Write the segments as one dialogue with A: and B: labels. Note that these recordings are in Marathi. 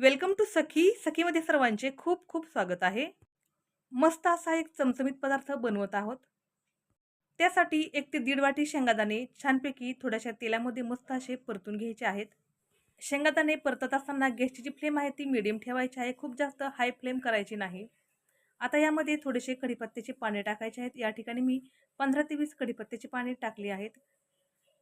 A: वेलकम टू सखी. सखीमध्ये सर्वांचे खूप खूप स्वागत आहे. मस्त असा एक चमचमीत पदार्थ बनवत आहोत. त्यासाठी एक ते दीड वाटी शेंगादाणे छानपैकी थोड्याशा तेलामध्ये मस्त असे परतून घ्यायचे आहेत. शेंगादाणे परतत असताना गॅसची जी फ्लेम आहे ती मिडियम ठेवायची आहे. खूप जास्त हाय फ्लेम करायची नाही. आता यामध्ये थोडेसे कढीपत्त्याचे पाने टाकायचे आहेत. या ठिकाणी मी पंधरा ते वीस कढीपत्त्याचे पाने टाकली आहेत.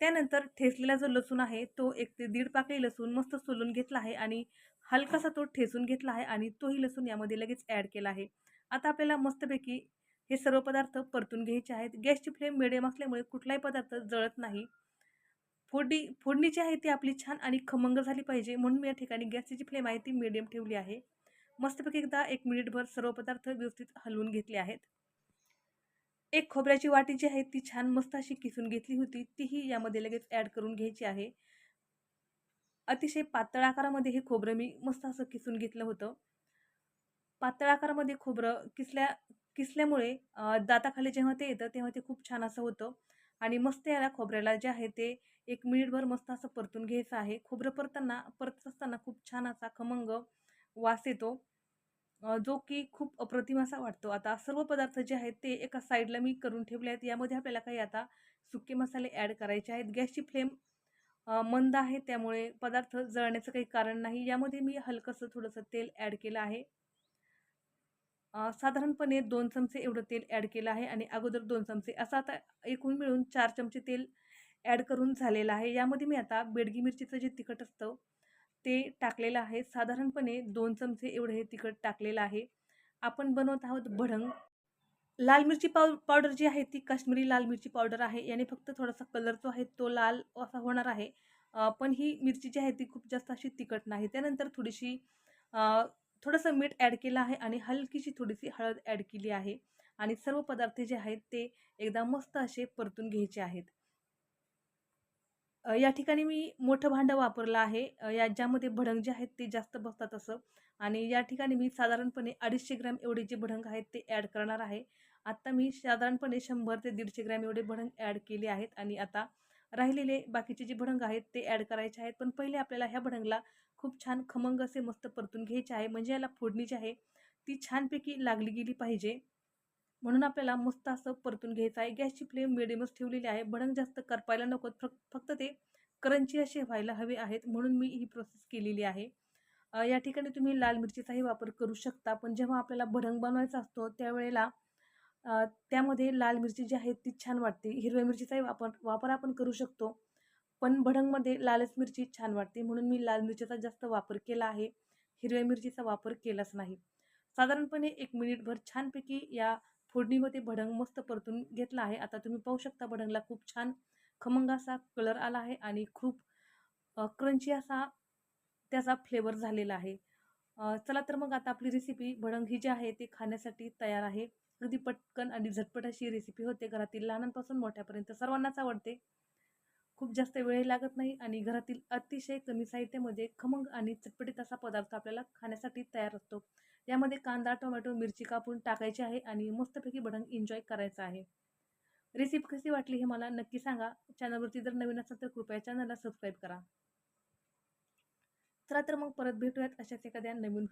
A: त्यानंतर ठेचलेला जो लसूण आहे तो एक ते दीड पाकळी लसूण मस्त सोलून घेतला आहे आणि हलकासा तो ठेचून घेतला आहे आणि तोही लसूण यामध्ये लगेच ॲड केला आहे. आता आपल्याला मस्तपैकी हे सर्व पदार्थ परतून घ्यायचे आहेत. गॅसची फ्लेम मिडियम असल्यामुळे कुठलाही पदार्थ जळत नाही. फोडणी फोडणी जी आहे ती आपली छान आणि खमंग झाली पाहिजे म्हणून मी या ठिकाणी गॅसची जी फ्लेम आहे ती मिडियम ठेवली आहे. मस्तपैकी एकदा एक मिनिटभर सर्व पदार्थ व्यवस्थित हलवून घेतले आहेत. एक खोबऱ्याची वाटी जी आहे ती छान मस्त अशी किसून घेतली होती. तीही यामध्ये लगेच ॲड करून घ्यायची आहे. अतिशय पातळ आकारामध्ये हे खोबरं मी मस्त असं किसून घेतलं होतं. पातळ आकारामध्ये खोबरं किसल्या किसल्यामुळे दाताखाली जेव्हा ते येतं तेव्हा ते खूप छान असं होतं. आणि मस्त याला खोबऱ्याला जे आहे ते एक मिनिटभर मस्त असं परतून घ्यायचं आहे. खोबरं परताना परत असताना खूप छान असा खमंग वास येतो. जो की खूप अप्रतिम असा वाटतो. आता सर्व पदार्थ जे आहेत ते एका साईडला मी करून ठेवले आहेत. यामध्ये आपल्याला काही आता सुके मसाले ॲड करायचे आहेत. गॅसची फ्लेम मंद आहे त्यामुळे पदार्थ जळण्याचं काही कारण नाही. यामध्ये मी हलकंसं थोडंसं तेल ॲड केलं आहे. साधारणपणे दोन चमचे एवढं तेल ॲड केलं आहे आणि अगोदर दोन चमचे असं आता एकूण मिळून चार चमचे तेल ॲड करून झालेलं आहे. यामध्ये मी आता बेडगी मिरचीचं जे तिखट असतं ते टाकलेलं आहे. साधारणपणे दोन चमचे एवढं हे तिखट टाकलेलं आहे. आपण बनवत आहोत भडंग. लाल मिरची पाव पावडर जी आहे ती काश्मीरी लाल मिरची पावडर आहे. याने फक्त थोडासा कलर जो आहे तो लाल असा होणार आहे. पण ही मिरची जी आहे ती खूप जास्त अशी तिखट नाही. त्यानंतर थोडीशी थोडंसं मीठ ॲड केलं आहे आणि हलकीशी थोडीशी हळद ॲड केली आहे. आणि सर्व पदार्थ जे आहेत ते एकदा मस्त असे परतून घ्यायचे आहेत. या ठिकाणी मी मोठं भांडं वापरलं आहे. या ज्यामध्ये भडंग जे आहेत ते जास्त बसतात असं. आणि या ठिकाणी मी साधारणपणे अडीचशे ग्रॅम एवढे जे भडंग आहेत ते ॲड करणार आहे. आत्ता मी साधारणपणे शंभर ते दीडशे ग्रॅम एवढे भडंग ॲड केले आहेत आणि आता राहिलेले बाकीचे जे भडंग आहेत ते ॲड करायचे आहेत. पण पहिले आपल्याला ह्या भडंगला खूप छान खमंग असे मस्त परतून घ्यायचे आहे. म्हणजे याला फोडणी जी आहे ती छानपैकी लागली गेली पाहिजे. म्हणून आपल्याला मस्त असं परतून घ्यायचं आहे. गॅसची फ्लेम मिडियमच ठेवलेली आहे. भडंग जास्त करपायला नको. फक्त ते करंची असे व्हायला हवे आहेत. म्हणून मी ही प्रोसेस केलेली आहे. या ठिकाणी तुम्ही लाल मिरचीचाही वापर करू शकता. पण जेव्हा आपल्याला भडंग बनवायचा असतो त्यावेळेला त्यामध्ये लाल मिरची जी आहे ती छान वाटते. हिरव्या मिरचीचाही वापर वापर आपण करू शकतो. पण भडंगमध्ये लालच मिरची छान वाटते. म्हणून मी लाल मिरचीचा जास्त वापर केला आहे. हिरव्या मिरचीचा वापर केलाच नाही. साधारणपणे एक मिनिटभर छानपैकी या फोडणीमध्ये भडंग मस्त परतून घेतला आहे. आता तुम्ही पाहू शकता भडंगला खूप छान खमंग असा कलर आला आहे आणि खूप क्रंची असा त्याचा फ्लेवर झालेला आहे. चला तर मग आता आपली रेसिपी भडंग ही जी आहे ती खाण्यासाठी तयार आहे. अगदी पटकन आणि झटपट अशी रेसिपी होते. घरातील लहानांपासून मोठ्यापर्यंत सर्वांनाच आवडते. खूप जास्त वेळ लागत नाही आणि घरातील अतिशय कमी साहित्यामध्ये म्हणजे खमंग आणि चटपटीत असा पदार्थ आपल्याला खाण्यासाठी तयार असतो. यामध्ये कांदा टोमॅटो मिरची कापून टाकायची आहे आणि मस्तपैकी भडंग एन्जॉय करायचं आहे. रेसिपी कशी वाटली हे मला नक्की सांगा. चॅनलवरती जर नवीन असेल तर कृपया चॅनलला सबस्क्राईब करा. चला तर मग परत भेटूयात अशाच एखाद्या नवीन